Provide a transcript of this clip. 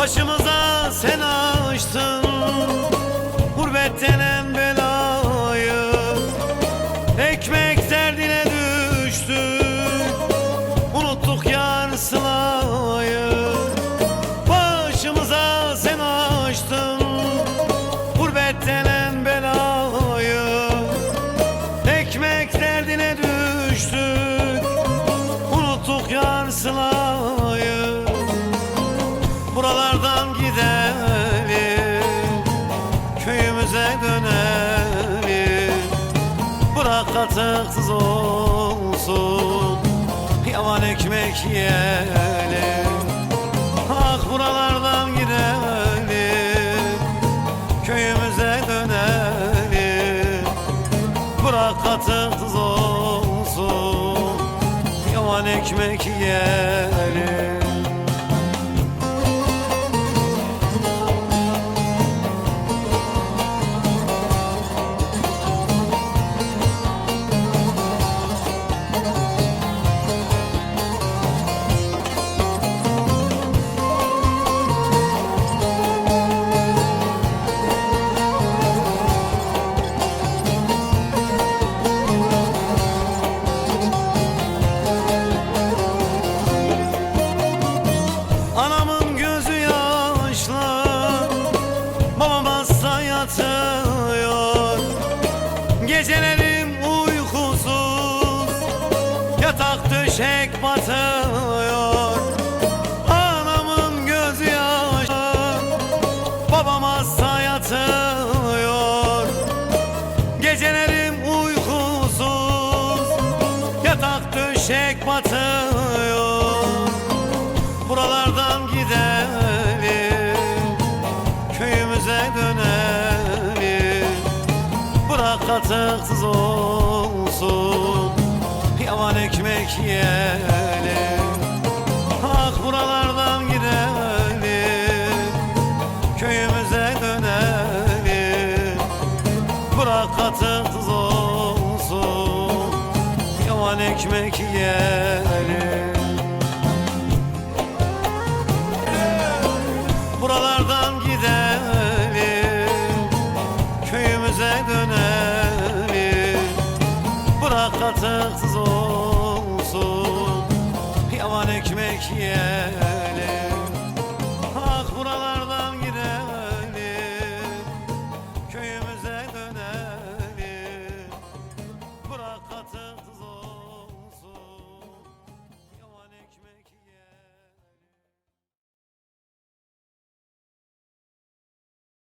Başımıza sen açtın Gurbet denen belayı. Ekmek derdine düştük Unuttuk yar sılayı. Başımıza sen açtın Gurbet denen belayı. Ekmek derdine düştük Buralardan gidelim Köyümüze dönelim. Bırak katıksız olsun Yavan ekmek yiyelim. Ah buralardan gidelim Köyümüze dönelim. Bırak katıksız olsun Yavan ekmek yiyelim Gecelerim uykusuz Yatak döşek batıyor. Anamın gözü yaşlı Babam hasta yatıyor Gecelerim uykusuz Yatak döşek batıyor katıksız olsun. Yavan ekmek yiyelim. Ah buralardan gidelim. Köyümüze dönelim. Bırak katıksız olsun. Yavan ekmek yiyelim. Buralardan Bırak